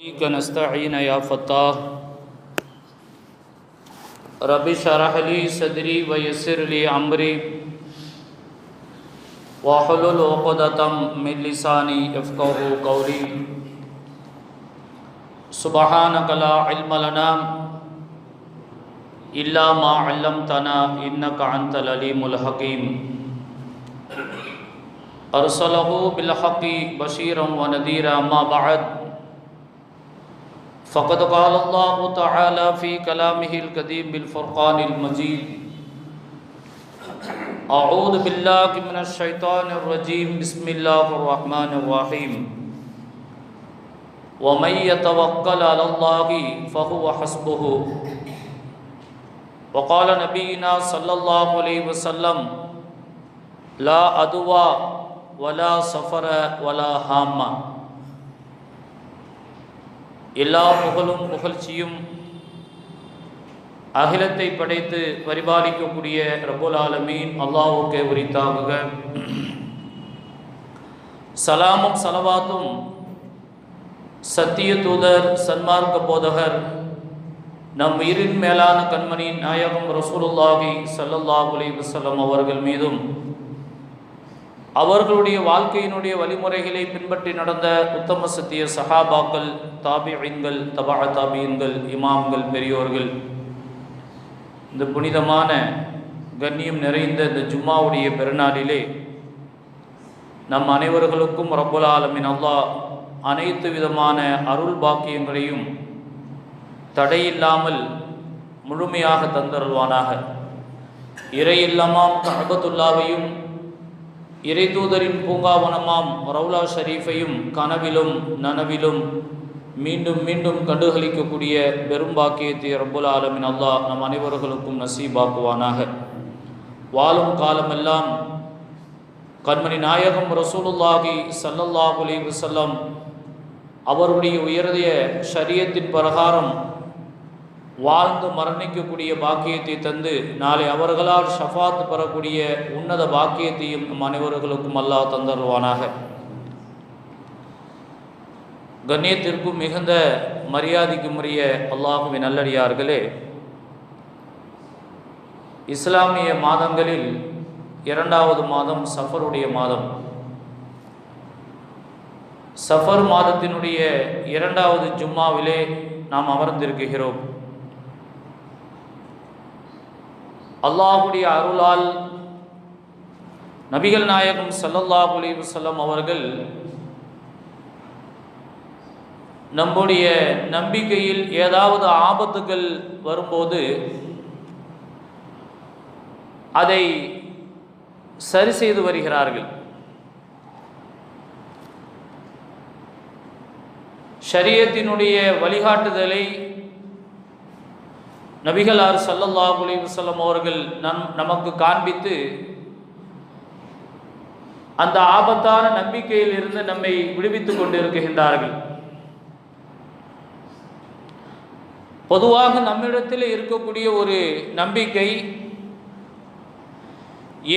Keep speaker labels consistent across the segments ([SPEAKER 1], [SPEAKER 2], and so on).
[SPEAKER 1] نستعین یا فتاح رب شرح لی صدری ویسر لی عمری واحلل عقدتم من لسانی افقہ قولی سبحانک لا علم لنا الا ما علمتنا انک انت العلیم الحکیم ارسلہ بالحق بشیرا ونذیرا ما بعد فقد قال الله تعالى في كلامه القديم بالفرقان المجيد أعوذ بالله من الشيطان الرجيم بسم الله الرحمن الرحيم ومن يتوكل على الله فهو حسبه وقال نبينا صلى الله عليه وسلم، لا أدوى ولا سفر ولا هامة எல்லா புகழும் புகழ்ச்சியும் அகிலத்தை படைத்து பரிபாலிக்கக்கூடிய ரபுல் ஆலமீன் அல்லாஹுக்கே உரித்தாகுக. சலாமும் சலவாத்தும் சத்திய தூதர் சன்மார்க்க போதகர் நம் உயிரின் மேலான கண்மணி நாயகம் ரசூலுல்லாஹி சல்லல்லாஹு அலைஹி அவர்கள் மீதும் அவர்களுடைய வாழ்க்கையினுடைய வழிமுறைகளை பின்பற்றி நடந்த உத்தம சத்திய சஹாபாக்கள் தாபியங்கள் தபா தாபியன்கள் இமாம்கள் பெரியோர்கள். இந்த புனிதமான கண்ணியம் நிறைந்த இந்த ஜும்மாவுடைய பெருநாளிலே நம் அனைவர்களுக்கும் ரப்புல் ஆலமின். அல்லாஹ் அனைத்து விதமான அருள் பாக்கியங்களையும் தடையில்லாமல் முழுமையாக தந்தருள்வானாக. இறையில்லமாம் கஹபத்துல்லாவையும் இறை தூதரின் பூங்காவனமாம் ரவுலா ஷரீஃபையும் கனவிலும் நனவிலும் மீண்டும் மீண்டும் கண்டுகளிக்கக்கூடிய பெரும் பாக்கியத்தை ரப்புல் ஆலமின் அல்லாஹ் நம் அனைவர்களுக்கும் நசீபாக்குவானாக. வாழும் காலமெல்லாம் கண்மணி நாயகம் ரசூலுல்லாஹி சல்லல்லாஹு அலைஹி அவருடைய உயர்திய சரியத்தின் பிரகாரம் வாழ்ந்து மரணிக்கக்கூடிய பாக்கியத்தை தந்து நாளை அவர்களால் ஷஃபாத் பெறக்கூடிய உன்னத பாக்கியத்தையும் நம் அனைவர்களுக்கும் அல்லாஹ் தந்தருவானாக. கண்ணியத்திற்கும் மிகுந்த மரியாதைக்கும் உரிய அல்லாஹுவின் நல்லடியார்களே இஸ்லாமிய மாதங்களில் இரண்டாவது மாதம் சஃபருடைய மாதம். சஃபர் மாதத்தினுடைய இரண்டாவது ஜும்மாவிலே நாம் அமர்ந்திருக்கிறோம். அல்லாஹுடைய அருளால் நபிகள் நாயகம் சல்லல்லாஹ் அலி வல்லம் அவர்கள் நம்முடைய நம்பிக்கையில் ஏதாவது ஆபத்துகள் வரும்போது அதை சரி செய்து வருகிறார்கள். ஷரியத்தினுடைய வழிகாட்டுதலை நபிகளார் சல்லல்லாஹ் அலி வல்லம் அவர்கள் நம் நமக்கு காண்பித்து அந்த ஆபத்தான நம்பிக்கையில் இருந்து நம்மை விடுவித்துக் கொண்டிருக்கின்றார்கள். பொதுவாக நம்மிடத்தில் இருக்கக்கூடிய ஒரு நம்பிக்கை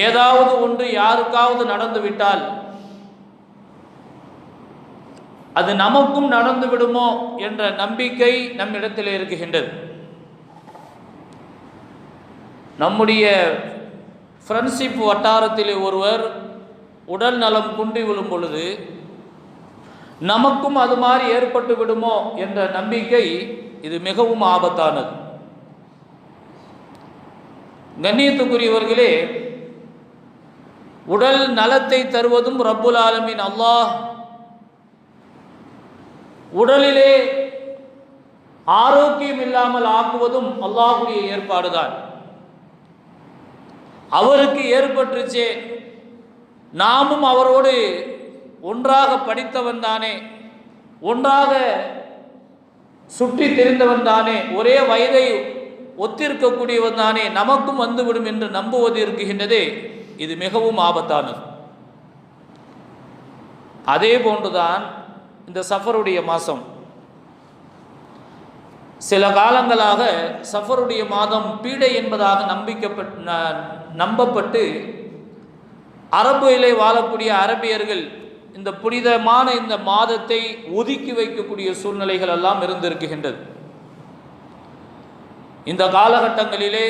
[SPEAKER 1] ஏதாவது ஒன்று யாருக்காவது நடந்துவிட்டால் அது நமக்கும் நடந்து விடுமோ என்ற நம்பிக்கை நம்மிடத்தில் இருக்குகின்றது நம்முடைய ஃப்ரெண்ட்ஷிப் வட்டாரத்தில் ஒருவர் உடல் நலம் குன்றி விழும் பொழுது நமக்கும் அது மாதிரி ஏற்பட்டு விடுமோ என்ற நம்பிக்கை இது மிகவும் ஆபத்தானது. கண்ணியத்துக்குரியவர்களே உடல் நலத்தை தருவதும் ரப்புல் ஆலமின் அல்லாஹ். உடலிலே ஆரோக்கியம் இல்லாமல் ஆக்குவதும் அல்லாஹுடைய ஏற்பாடுதான். அவருக்கு ஏற்பட்டுச்சே நாமும் அவரோடு ஒன்றாக படித்தவன் தானே ஒன்றாக சுற்றி தெரிந்தவன் தானே ஒரே வயதை ஒத்திருக்கக்கூடியவன் தானே நமக்கும் வந்துவிடும் என்று நம்புவது இருக்குகின்றதே இது மிகவும் ஆபத்தானது. அதே போன்றுதான் இந்த சஃபருடைய மாதம். சில காலங்களாக சஃபருடைய மாதம் பீடை என்பதாக நம்பிக்கப்பட் நம்பப்பட்டு அரபிலே வாழக்கூடிய அரபியர்கள் இந்த புனிதமான இந்த மாதத்தை ஒதுக்கி வைக்கக்கூடிய சூழ்நிலைகள் எல்லாம் இருந்திருக்கின்றது. இந்த காலகட்டங்களிலே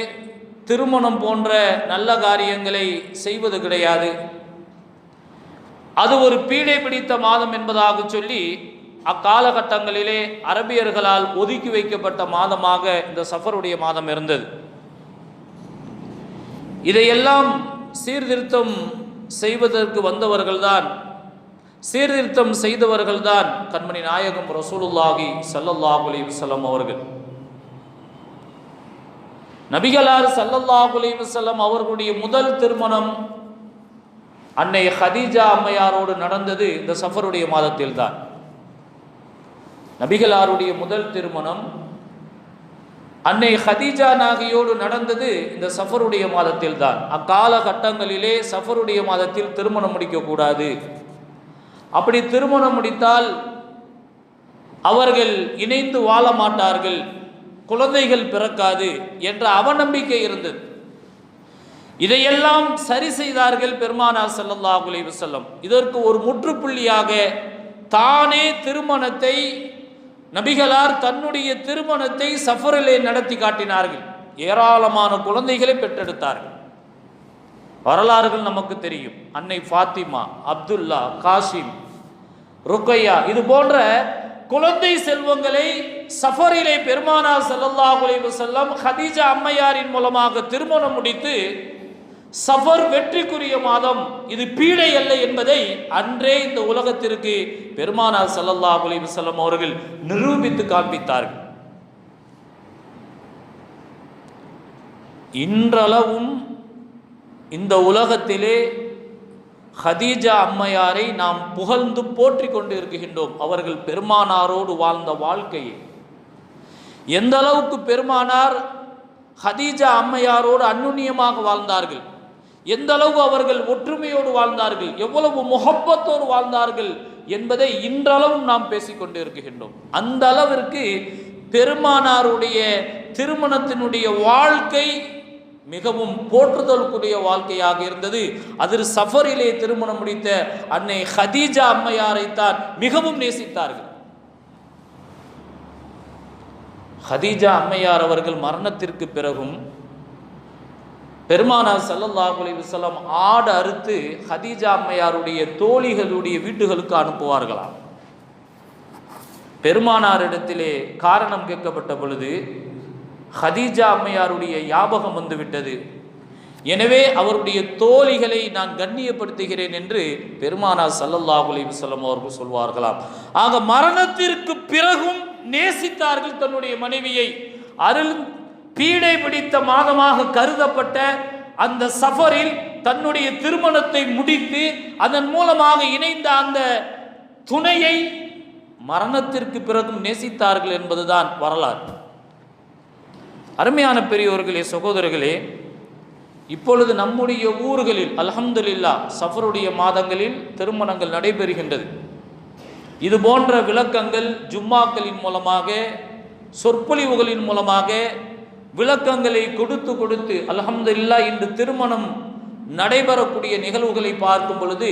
[SPEAKER 1] திருமணம் போன்ற நல்ல காரியங்களை செய்வது கிடையாது. அது ஒரு பீடை பிடித்த மாதம் என்பதாக சொல்லி அக்காலகட்டங்களிலே அரபியர்களால் ஒதுக்கி வைக்கப்பட்ட மாதமாக இந்த சஃபருடைய மாதம் இருந்தது. இதையெல்லாம் சீர்திருத்தம் செய்வதற்கு வந்தவர்கள்தான் சீர்திருத்தம் செய்தவர்கள்தான் கண்மணி நாயகம் ரசூலுல்லாஹி ஸல்லல்லாஹு அலைஹி அவர்கள். நபிகளார் ஸல்லல்லாஹு அலைஹி அவர்களுடைய முதல் திருமணம் அன்னை ஹதீஜா அம்மையாரோடு நடந்தது இந்த சஃபருடைய மாதத்தில் தான் நபிகளாருடைய முதல் திருமணம் அன்னை ஹதீஜா நாகியோடு நடந்தது இந்த சஃபருடைய மாதத்தில் தான் அக்கால கட்டங்களிலே சஃபருடைய மாதத்தில் திருமணம் முடிக்கக்கூடாது. அப்படி திருமணம் முடித்தால் அவர்கள் இணைந்து வாழ மாட்டார்கள். குழந்தைகள் பிறக்காது என்ற அவநம்பிக்கை இருந்தது. இதையெல்லாம் சரி செய்தார்கள் பெருமானார் செல்லல்லா அலைஹி வசல்லம் இதற்கு ஒரு முற்றுப்புள்ளியாக தானே திருமணத்தை நபிகளார் தன்னுடைய திருமணத்தை சஃபரிலே நடத்தி காட்டினார்கள். ஏராளமான குழந்தைகளை பெற்றெடுத்தார்கள். வரலாறுகள் நமக்கு தெரியும். அன்னை ஃபாத்திமா அப்துல்லா காசிம் ருக்கையா இது போன்ற குழந்தை செல்வங்களை சஃபரிலே பெருமானார் செல்லல்லா குலைவு செல்லம் ஹதீஜா அம்மையாரின் மூலமாக திருமணம் முடித்து சஃபர் வெற்றிக்குரிய மாதம் இது பீடை அல்ல என்பதை அன்றே இந்த உலகத்திற்கு பெருமானார் ஸல்லல்லாஹு குலைவு செல்லம் அவர்கள் நிரூபித்து காண்பித்தார்கள். இன்றளவும் இந்த உலகத்திலே ஹதீஜா அம்மையாரை நாம் புகழ்ந்து போற்றி கொண்டு இருக்கின்றோம் அவர்கள் பெருமானாரோடு வாழ்ந்த வாழ்க்கையை. எந்த அளவுக்கு பெருமானார் ஹதீஜா அம்மையாரோடு அந்நுண்ணியமாக வாழ்ந்தார்கள். எந்த அளவு அவர்கள் ஒற்றுமையோடு வாழ்ந்தார்கள். எவ்வளவு முகப்பத்தோடு வாழ்ந்தார்கள் என்பதை இன்றளவும் நாம் பேசிக்கொண்டு இருக்கின்றோம் அந்த அளவிற்கு பெருமானாருடைய திருமணத்தினுடைய வாழ்க்கை மிகவும் போற்றுதலுக்குரிய வாழ்க்கையாக இருந்தது. அதில் சஃபரிலே திருமணம் முடித்த அன்னை ஹதீஜா அம்மையாரைத்தான் மிகவும் நேசித்தார்கள். ஹதீஜா அம்மையார் அவர்கள் மரணத்திற்கு பிறகும் பெருமானார் ஸல்லல்லாஹு அலைஹி ஆடு அறுத்து ஹதீஜா அம்மையாருடைய தோழிகளுடைய வீட்டுகளுக்கு அனுப்புவார்களாம். பெருமானாரிடத்திலே காரணம் கேட்கப்பட்ட பொழுது ஹதீஜா அம்மையாருடைய ஞாபகம் வந்துவிட்டது. எனவே அவருடைய தோழிகளை நான் கண்ணியப்படுத்துகிறேன் என்று பெருமானார் சல்லல்லாஹுலி வல்லம் அவர்கள் சொல்வார்களாம். ஆக மரணத்திற்கு பிறகும் நேசித்தார்கள் தன்னுடைய மனைவியை. அருள் பீடை பிடித்த மாதமாக கருதப்பட்ட அந்த சஃபரில் தன்னுடைய திருமணத்தை முடித்து அதன் மூலமாக இணைந்த அந்த துணையை மரணத்திற்கு பிறகும் நேசித்தார்கள் என்பதுதான் வரலாறு. அருமையான பெரியோர்களே சகோதரர்களே இப்பொழுது நம்முடைய ஊர்களில் அல்ஹம்துலில்லா சஃபருடைய மாதங்களில் திருமணங்கள் நடைபெறுகின்றது. இது போன்ற விளக்கங்கள் ஜும்மாக்களின் மூலமாக சொற்பொழிவுகளின் மூலமாக விளக்கங்களை கொடுத்து கொடுத்து அல்ஹம்துலில்லா இன்று திருமணம் நடைபெறக்கூடிய நிகழ்வுகளை பார்க்கும் பொழுது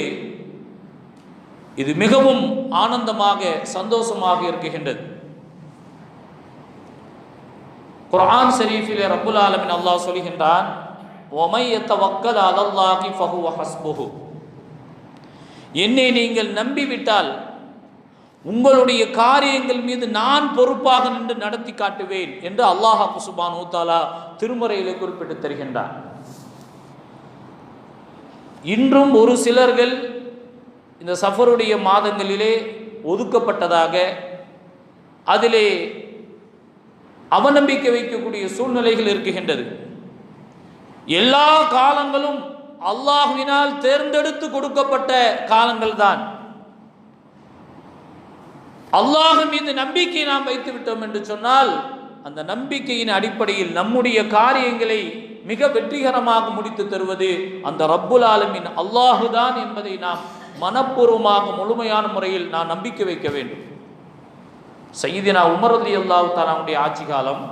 [SPEAKER 1] இது மிகவும் ஆனந்தமாக சந்தோஷமாக இருக்குகின்றது குரான் ஷெரீஃபிலே ரப்புல் ஆலமின் அல்லாஹ் சொல்கின்றான் ஒமை வக்கல் அலல்லாஹி ஃபஹுவ ஹஸ்புஹு என்னை நீங்கள் நம்பிவிட்டால் உங்களுடைய காரியங்கள் மீது நான் பொறுப்பாக நின்று நடத்தி காட்டுவேன் என்று அல்லாஹ் குசுபான் ஊத்தாலா திருமுறையிலே குறிப்பிட்டு தருகின்றார் இன்றும் ஒரு சிலர்கள் இந்த சஃபருடைய மாதங்களிலே ஒதுக்கப்பட்டதாக அதிலே அவநம்பிக்கை வைக்கக்கூடிய சூழ்நிலைகள் இருக்குகின்றது எல்லா காலங்களும் அல்லாஹுவினால் தேர்ந்தெடுத்து கொடுக்கப்பட்ட காலங்கள் தான். அல்லாஹு மீது நம்பிக்கை நாம் வைத்து விட்டோம் என்று சொன்னால் அந்த நம்பிக்கையின் அடிப்படையில் நம்முடைய காரியங்களை மிக வெற்றிகரமாக முடித்து தருவது அந்த ரப்புல் ஆலமின் அல்லாஹுதான் என்பதை நாம் மனப்பூர்வமாக முழுமையான முறையில் நான் நம்பிக்கை வைக்க வேண்டும். சையீதினா உமர் அலி அல்லாஹ் தாலாவுடைய ஆட்சி காலம்.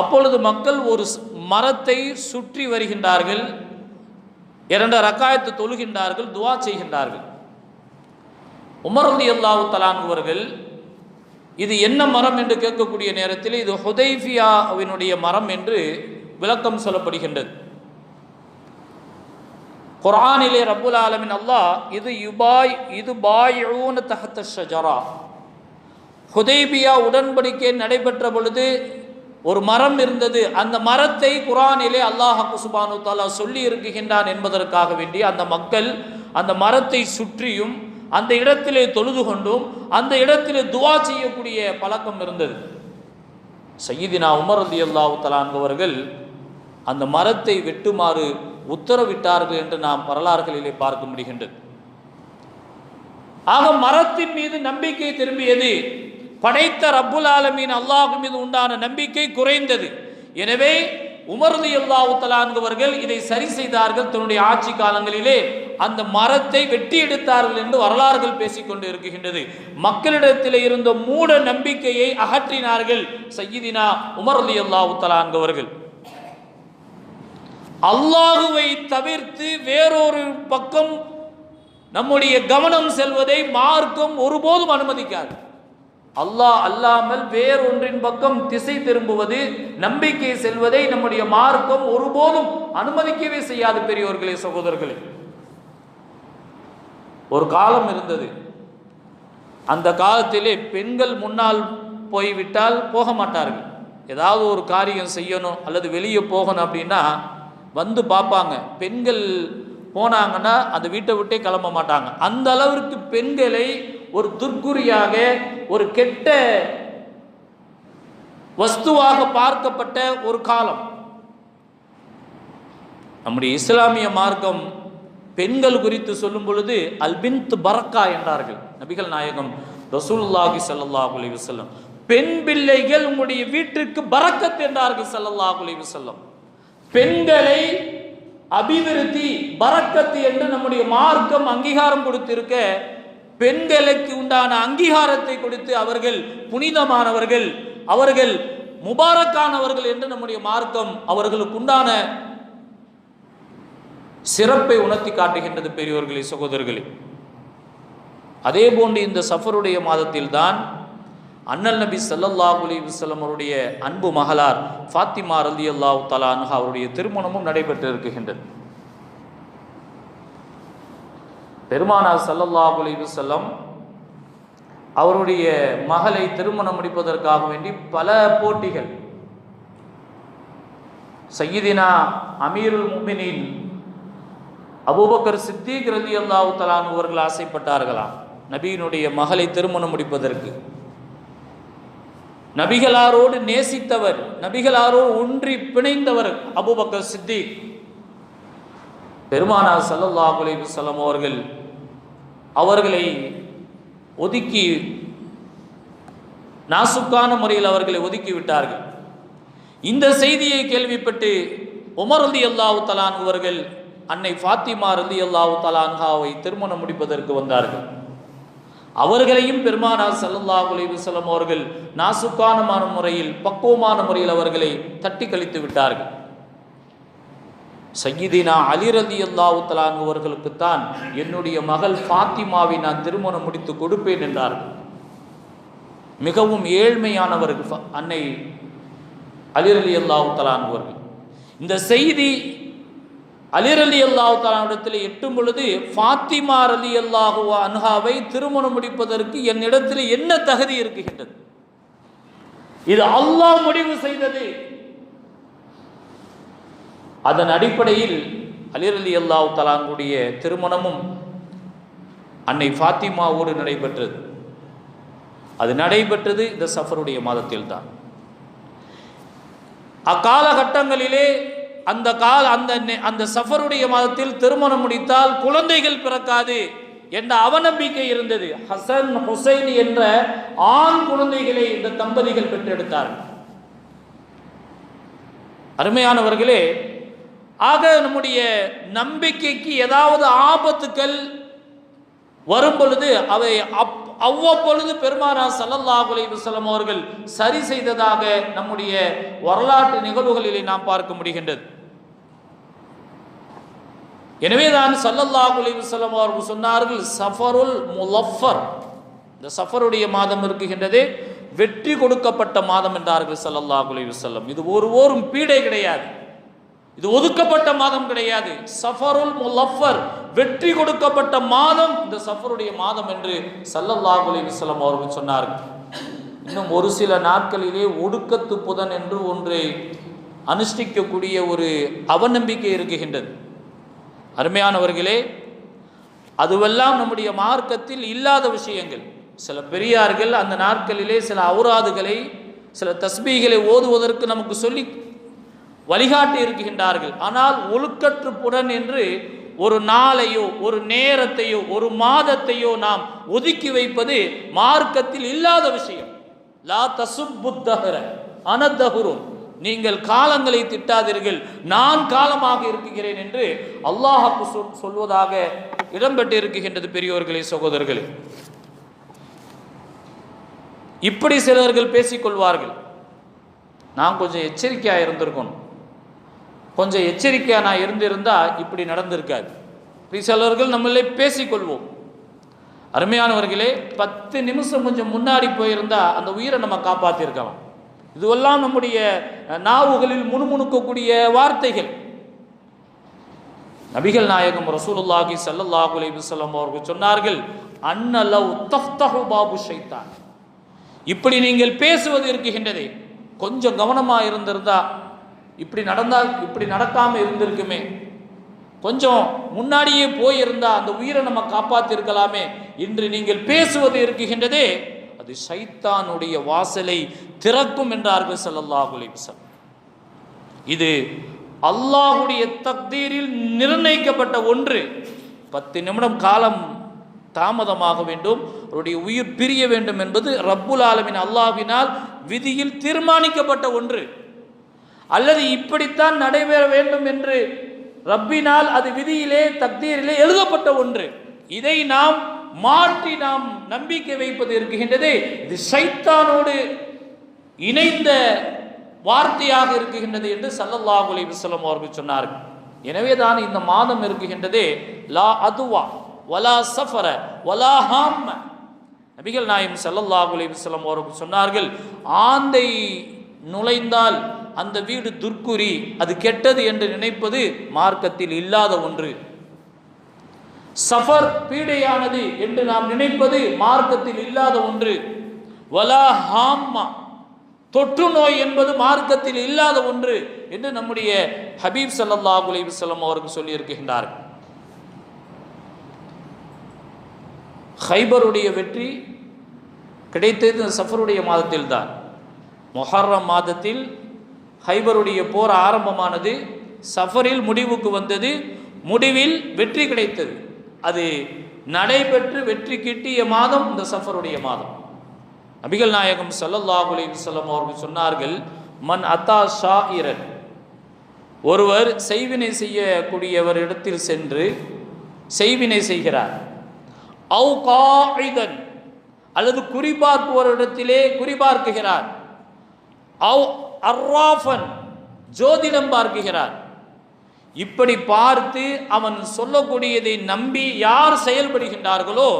[SPEAKER 1] அப்பொழுது மக்கள் ஒரு மரத்தை சுற்றி வருகின்றார்கள். இரண்டு ரக்காயத்து தொழுகின்றார்கள் துவா செய்கின்றார்கள். உமரதி அல்லாஹு தலான்வர்கள் இது என்ன மரம் என்று கேட்கக்கூடிய நேரத்தில் இது ஹுதைஃபியாவினுடைய மரம் என்று விளக்கம் சொல்லப்படுகின்றது. குரானிலே ரபுல் ஆலமின் அல்லாஹ் இது யுபாய் இது பாயூன தஹத்த ஷஜரா. ஹுதைபியா உடன்படிக்கை நடைபெற்ற பொழுது ஒரு மரம் இருந்தது. அந்த மரத்தை குரானிலே அல்லாஹ் குசுபானு தாலா சொல்லி இருக்குகின்றான் என்பதற்காக வேண்டி அந்த மக்கள் அந்த மரத்தை சுற்றியும் அந்த இடத்திலே தொழுது கொண்டும் அந்த இடத்திலே துவா செய்யக்கூடிய பழக்கம் இருந்தது. சையீதினா உமர் அலி அல்லாஹு தலான்கவர்கள் அந்த மரத்தை வெட்டுமாறு உத்தரவிட்டார்கள் என்று நாம் வரலாறுகளிலே பார்க்க முடிகின்றது. ஆக மரத்தின் மீது நம்பிக்கை திரும்பியது படைத்த ரப்புல் ஆலமீன் அல்லாஹ் மீது உண்டான நம்பிக்கை குறைந்தது. எனவே உமர்தி அல்லாஹு தலான்கவர்கள் இதை சரி செய்தார்கள். தன்னுடைய ஆட்சி காலங்களிலே அந்த மரத்தை வெட்டி எடுத்தார்கள் என்று வரலாறுகள் பேசிக்கொண்டு இருக்கின்றது. மக்களிடத்தில் இருந்த மூட நம்பிக்கையை அகற்றினார்கள் சையீதினா உமர்தி அல்லாஹு தலான்கவர்கள் அல்லாஹுவை தவிர்த்து வேறொரு பக்கம் நம்முடைய கவனம் செல்வதை மார்க்கம் ஒருபோதும் அனுமதிக்காது. அல்லாஹ் அல்லாமல் வேறொன்றின் பக்கம் திசை திரும்புவது நம்பிக்கை செல்வதை நம்முடைய மார்க்கம் ஒருபோதும் அனுமதிக்கவே செய்யாது பெரியோர்களே சகோதரர்களே. ஒரு காலம் இருந்தது. அந்த காலத்திலே பெண்கள் முன்னால் போய்விட்டால் போக மாட்டார்கள். ஏதாவது ஒரு காரியம் செய்யணும் அல்லது வெளியே போகணும் அப்படின்னா வந்து பார்ப்பாங்க. பெண்கள் போனாங்கன்னா அந்த வீட்டை விட்டே கிளம்ப மாட்டாங்க. அந்த அளவிற்கு பெண்களை ஒரு துர்க்குறியாக ஒரு கெட்ட வஸ்துவாக பார்க்கப்பட்ட ஒரு காலம். நம்முடைய இஸ்லாமிய மார்க்கம் பெண்கள் குறித்து சொல்லும் பொழுது அல்பின்த் பரக்கா என்றார்கள். நபிகள் நாயகம் ரசூல்லாஹி ஸல்லல்லாஹு அலைஹி வஸல்லம். பெண் பிள்ளைகள் உங்களுடைய வீட்டிற்கு பரக்கத் என்றார்கள் ஸல்லல்லாஹு அலைஹி வஸல்லம். பெண்களை அபிவிருத்தி பரக்கத்து என்று நம்முடைய மார்க்கம் அங்கீகாரம் கொடுத்திருக்க பெண்களுக்கு உண்டான அங்கீகாரத்தை கொடுத்து அவர்கள் புனிதமானவர்கள் அவர்கள் முபாரக்கானவர்கள் என்று நம்முடைய மார்க்கம் அவர்களுக்கு உண்டான சிறப்பை உணர்த்தி காட்டுகின்றது பெரியோர்களே சகோதரர்களே. அதே போன்று இந்த சஃபருடைய மாதத்தில்தான் அண்ணல் நபி சல்லல்லா அலைஹி வஸல்லம் அவருடைய அன்பு மகளார் ஃபாத்திமா ரலியல்லாஹு தஆலா அன்ஹா அவருடைய திருமணமும் நடைபெற்று இருக்கின்றது. பெருமானார் சல்லல்லா அலைஹி வஸல்லம் அவருடைய மகளை திருமணம் முடிப்பதற்காக வேண்டி பல போட்டிகள். சையீதினா அமீருல் முமினின் அபூபக்கர் சித்திக் ரலி அல்லாஹு தலான் அவர்கள் ஆசைப்பட்டார்களாம். நபியினுடைய மகளை திருமணம் முடிப்பதற்கு. நபிகளாரோடு நேசித்தவர் நபிகளாரோடு ஒன்றி பிணைந்தவர் அபூபக்கர் சித்திக். பெருமானார் சல்லல்லா அலைஹி அவர்கள் அவர்களை ஒதுக்கி நாசுக்கான முறையில் அவர்களை ஒதுக்கி விட்டார்கள். இந்த செய்தியை கேள்விப்பட்டு உமர் ரலி அல்லாஹு தலான் அவர்கள் அன்னை ஃபாத்திமா ரலி அல்லாஹு தலான்ஹாவை திருமணம் முடிப்பதற்கு வந்தார்கள். அவர்களையும் பெருமானார் ஸல்லல்லாஹு அலைஹி அவர்கள் நாசுக்கானமான முறையில் பக்குவமான முறையில் அவர்களை தட்டி கழித்து விட்டார்கள். சையீதினா அலிரதி ரலி அவர்களுக்குத்தான் என்னுடைய மகள் ஃபாத்திமாவை நான் திருமணம் முடித்து கொடுப்பேன் என்றார்கள். மிகவும் ஏழ்மையானவர்கள் ஃப- அன்னை அலிரலி ரலி அவர்கள். இந்த செய்தி அலிர் அலி அல்லாஹாலிடத்தில் எட்டும் பொழுது ஃபாத்திமா அலி அல்லாஹுவா அன்ஹாவை திருமணம் முடிப்பதற்கு என்னிடத்தில் என்ன தகுதி இருக்குகின்றது இது அல்லாஹ் முடிவு செய்தது. அதன் அடிப்படையில் அலிர் அலி அல்லாஹ் தலாங்குடைய திருமணமும் அன்னை ஃபாத்திமாவோடு நடைபெற்றது. அது நடைபெற்றது இந்த சஃபருடைய மாதத்தில் தான் அக்காலகட்டங்களிலே அந்த கால அந்த நெ- அந்த சஃபருடைய மாதத்தில் திருமணம் முடித்தால் குழந்தைகள் பிறக்காது என்ற அவநம்பிக்கை இருந்தது. ஹசன் ஹுசைன் என்ற ஆண் குழந்தைகளை இந்த தம்பதிகள் பெற்றெடுத்தார்கள். அருமையானவர்களே ஆக நம்முடைய நம்பிக்கைக்கு ஏதாவது ஆபத்துக்கள் வரும் பொழுது அவை அப் அவ்வப்பொழுது பெருமானா ஸல்லல்லாஹு அலைஹி அவர்கள் சரி செய்ததாக நம்முடைய வரலாற்று நிகழ்வுகளிலே நாம் பார்க்க முடிகின்றது. எனவே தான் சல்லல்லாஹு அலைஹி அவர்கள் சொன்னார்கள் சஃபருல் முலஃபர். இந்த சஃபருடைய மாதம் இருக்குகின்றது வெற்றி கொடுக்கப்பட்ட மாதம் என்றார்கள் சல்லல்லாஹு அலைஹி இது ஒருவோரும் பீடை கிடையாது. இது ஒதுக்கப்பட்ட மாதம் கிடையாது. சஃபருல் முலஃபர். வெற்றி கொடுக்கப்பட்ட மாதம் இந்த சஃபருடைய மாதம் என்று சல்லல்லாஹு அலைஹி அவர்கள் சொன்னார்கள் இன்னும் ஒரு சில நாட்களிலே ஒடுக்கத்து புதன் என்று ஒன்றை அனுஷ்டிக்கக்கூடிய ஒரு அவநம்பிக்கை இருக்குகின்றது அருமையானவர்களே அதுவெல்லாம் நம்முடைய மார்க்கத்தில் இல்லாத விஷயங்கள். சில பெரியார்கள் அந்த நாட்களிலே சில அவுராதுகளை சில தஸ்பீகளை ஓதுவதற்கு நமக்கு சொல்லி வழிகாட்டி இருக்கின்றார்கள். ஆனால் ஒழுக்கற்று புடன் என்று ஒரு நாளையோ ஒரு நேரத்தையோ ஒரு மாதத்தையோ நாம் ஒதுக்கி வைப்பது மார்க்கத்தில் இல்லாத விஷயம். லா தசுப்புத்தகர அனத்தகுரும் நீங்கள் காலங்களை திட்டாதீர்கள். நான் காலமாக இருக்குகிறேன் என்று அல்லாஹாக்கு சொல்வதாக இடம்பெற்று இருக்குகின்றது பெரியோர்களே சகோதரர்களே. இப்படி சிலர்கள் பேசிக்கொள்வார்கள். நான் கொஞ்சம் எச்சரிக்கையாக இருந்திருக்கணும். கொஞ்சம் எச்சரிக்கையாக நான் இருந்திருந்தா இப்படி நடந்திருக்காது. சிலவர்கள் நம்மளே பேசிக்கொள்வோம். அருமையானவர்களே பத்து நிமிஷம் கொஞ்சம் முன்னாடி போயிருந்தா அந்த உயிரை நம்ம காப்பாற்றிருக்கலாம் இதுவெல்லாம் நம்முடைய நாவுகளில் முணுமுணுக்கக்கூடிய வார்த்தைகள். நபிகள் நாயகம் ரசூலுல்லாஹி சல்லல்லாஹு அலைஹி வஸல்லம் அவர்கள் சொன்னார்கள் அன்னலவ் தஃப்தஹு பாபு ஷைத்தான். இப்படி நீங்கள் பேசுவது இருக்குகின்றதே கொஞ்சம் கவனமாக இருந்திருந்தா இப்படி நடந்தால் இப்படி நடக்காமல் இருந்திருக்குமே. கொஞ்சம் முன்னாடியே போயிருந்தா அந்த உயிரை நம்ம காப்பாத்திருக்கலாமே. இன்று நீங்கள் பேசுவது இருக்குகின்றதே அது சைத்தானுடைய வாசலை திறக்கும் என்றார்கள் ஸல்லல்லாஹு இது அல்லாஹுடைய தக்தீரில் நிர்ணயிக்கப்பட்ட ஒன்று. பத்து நிமிடம் காலம் தாமதமாக வேண்டும் அவருடைய உயிர் பிரிய வேண்டும் என்பது ரப்புல் ஆலமின் அல்லாஹினால் விதியில் தீர்மானிக்கப்பட்ட ஒன்று. அல்லது இப்படித்தான் நடைபெற வேண்டும் என்று ரப்பினால் அது விதியிலே தக்தீரிலே எழுதப்பட்ட ஒன்று. இதை நாம் மாற்றி நாம் நம்பிக்கை வைப்பது இருக்குகின்றதே இது சைத்தானோடு இணைந்த வார்த்தையாக இருக்குகின்றது என்று சல்லல்லாஹு அலைஹி வஸல்லம் அவர்கள் சொன்னார்கள் எனவே தான் இந்த மாதம் இருக்குகின்றது லா அதுவா வலா சஃபர வலா ஹாம் நபிகள் நாயம் சல்லல்லாஹ் அலைஹி வஸல்லம் அவர்கள் சொன்னார்கள் ஆந்தை நுழைந்தால் அந்த வீடு துர்க்குறி அது கெட்டது என்று நினைப்பது மார்க்கத்தில் இல்லாத ஒன்று. சஃபர் பீடையானது என்று நாம் நினைப்பது மார்க்கத்தில் இல்லாத ஒன்று. வலா ஹாம்மா தொற்று நோய் என்பது மார்க்கத்தில் இல்லாத ஒன்று என்று நம்முடைய ஹபீப் சல்லா அலைஹி வஸல்லம் அவர்கள் சொல்லியிருக்கின்றார்கள் ஹைபருடைய வெற்றி கிடைத்தது சஃபருடைய மாதத்தில் தான் மொஹர்ரம் மாதத்தில் ஹைபருடைய போர் ஆரம்பமானது சஃபரில் முடிவுக்கு வந்தது. முடிவில் வெற்றி கிடைத்தது. அது நடைபெற்று வெற்றி கிட்டிய மாதம் இந்த சஃபருடைய மாதம். நபிகள் நாயகம் ஸல்லல்லாஹு அலைஹி அவர்கள் சொன்னார்கள் மன் அத்தா ஷாயிரன். ஒருவர் செய்வினை செய்யக்கூடியவர் இடத்தில் சென்று செய்வினை செய்கிறார். அவு காயிதன். அல்லது இடத்திலே குறிபார்க்குகிறார். அவ் அர்ராஃபன் ஜோதிடம் பார்க்குகிறார். இப்படி பார்த்து அவன் சொல்லக்கூடியதை நம்பி யார் செயல்படுகின்றார்களோ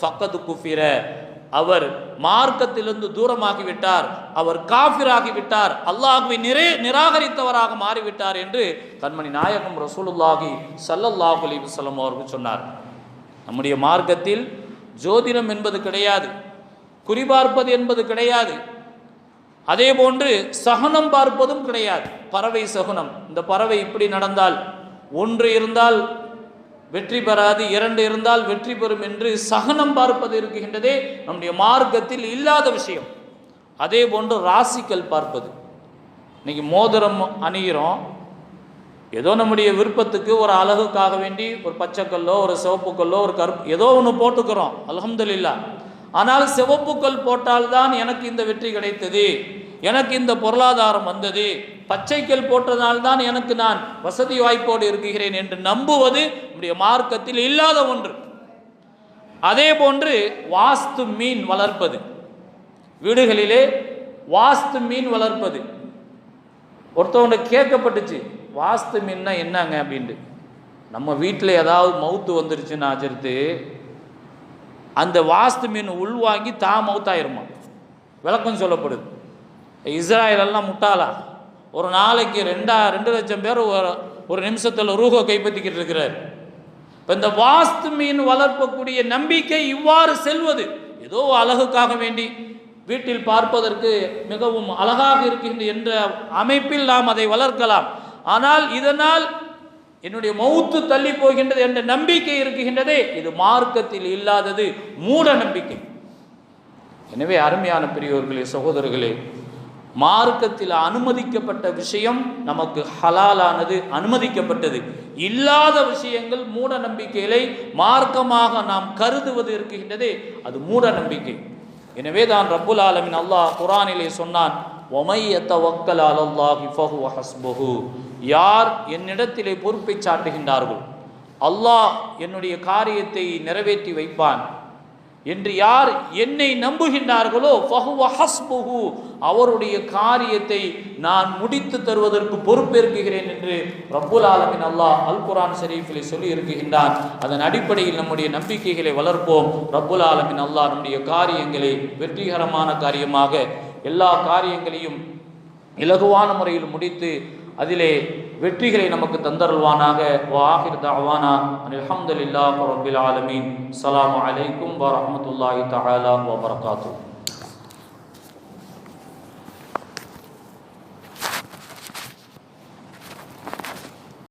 [SPEAKER 1] ஃபக்கத்து குஃபிர. அவர் மார்க்கத்திலிருந்து தூரமாகிவிட்டார். அவர் காஃபிராகிவிட்டார். அல்லாஹுவை நிறை நிராகரித்தவராக மாறிவிட்டார் என்று கண்மணி நாயகம் ரசூலுல்லாஹி சல்லல்லாஹு அலி வல்லம் அவர்கள் சொன்னார். நம்முடைய மார்க்கத்தில் ஜோதிடம் என்பது கிடையாது. குறிபார்ப்பது என்பது கிடையாது. அதே போன்று சகுனம் பார்ப்பதும் கிடையாது. பறவை சகுனம். இந்த பறவை இப்படி நடந்தால் ஒன்று இருந்தால் வெற்றி பெறாது இரண்டு இருந்தால் வெற்றி பெறும் என்று சகனம் பார்ப்பது இருக்கின்றதே நம்முடைய மார்க்கத்தில் இல்லாத விஷயம். அதே போன்று ராசிக்கல் பார்ப்பது. இன்னைக்கு மோதிரம் அணிகிறோம் ஏதோ நம்முடைய விருப்பத்துக்கு ஒரு அழகுக்காக வேண்டி ஒரு பச்சைக்கல்லோ ஒரு சிவப்பு கல்லோ ஒரு கருப்பு ஏதோ ஒன்று போட்டுக்கிறோம். அல்ஹம்துலில்லாஹ். ஆனால் சிவப்புக்கல் போட்டால்தான் எனக்கு இந்த வெற்றி கிடைத்தது. எனக்கு இந்த பொருளாதாரம் வந்தது. பச்சைக்கல் போட்டதால்தான் எனக்கு நான் வசதி வாய்ப்போடு இருக்கிறேன் என்று நம்புவது நம்முடைய மார்க்கத்தில் இல்லாத ஒன்று. அதே போன்று வாஸ்து மீன் வளர்ப்பது. வீடுகளிலே வாஸ்து மீன் வளர்ப்பது. ஒருத்தவங்க கேட்கப்பட்டுச்சு வாஸ்து மீன்னா என்னங்க? அப்படின்ட்டு. நம்ம வீட்டில் ஏதாவது மவுத்து வந்துருச்சுன்னு ஆச்சரித்து அந்த வாஸ்து மீன் உள்வாங்கி தா மவுத்தாயிருமா? விளக்கம் சொல்லப்படுது. இஸ்ராயலெல்லாம் முட்டாளா? ஒரு நாளைக்கு ரெண்டா ரெண்டு லட்சம் பேர் ஒரு ஒரு நிமிஷத்தில் ரூஹோ கைப்பற்றிக்கிட்டு இருக்கிறார். இப்போ இந்த வாஸ்து மீன் வளர்க்கக்கூடிய நம்பிக்கை இவ்வாறு செல்வது ஏதோ அழகுக்காக வேண்டி வீட்டில் பார்ப்பதற்கு மிகவும் அழகாக இருக்கின்ற என்ற அமைப்பில் நாம் அதை வளர்க்கலாம். ஆனால் இதனால் என்னுடைய மௌத்து தள்ளி போகின்றது என்ற நம்பிக்கை இருக்குகின்றதே இது மார்க்கத்தில் இல்லாதது மூட நம்பிக்கை. எனவே அருமையான பெரியோர்களே சகோதரர்களே மார்க்கத்தில் அனுமதிக்கப்பட்ட விஷயம் நமக்கு ஹலாலானது அனுமதிக்கப்பட்டது. இல்லாத விஷயங்கள் மூட நம்பிக்கைகளை மார்க்கமாக நாம் கருதுவது இருக்கின்றதே அது மூட நம்பிக்கை. எனவே தான் ரப்புல் ஆலமின் அல்லாஹ் குரானிலே சொன்னான் யார் என்னிடத்திலே பொறுப்பை சாட்டுகின்றார்கள்? அல்லாஹ் என்னுடைய காரியத்தை நிறைவேற்றி வைப்பான். என்று யார் என்னை நம்புகின்றார்களோ ஃபஹுவ ஹஸ்புஹு அவருடைய காரியத்தை நான் முடித்து தருவதற்கு பொறுப்பேற்குகிறேன் என்று ரப்புல் ஆலமின் அல்லாஹ் அல் குரான் ஷரீஃபில் சொல்லி இருக்குகின்றான் அதன் அடிப்படையில் நம்முடைய நம்பிக்கைகளை வளர்ப்போம். ரப்புல் ஆலமின் அல்லாஹ் நம்முடைய காரியங்களை வெற்றிகரமான காரியமாக எல்லா காரியங்களையும் இலகுவான முறையில் முடித்து அதிலே வெற்றிகளை நமக்கு தந்தருள்வானாக. வாஹிர் தாவானா அலமதுல்லா ரபில் ஆலமீன். அலாம் அலைக்கும் வரமத்துல்லாஹி தஆலா வபரகாத்துஹு.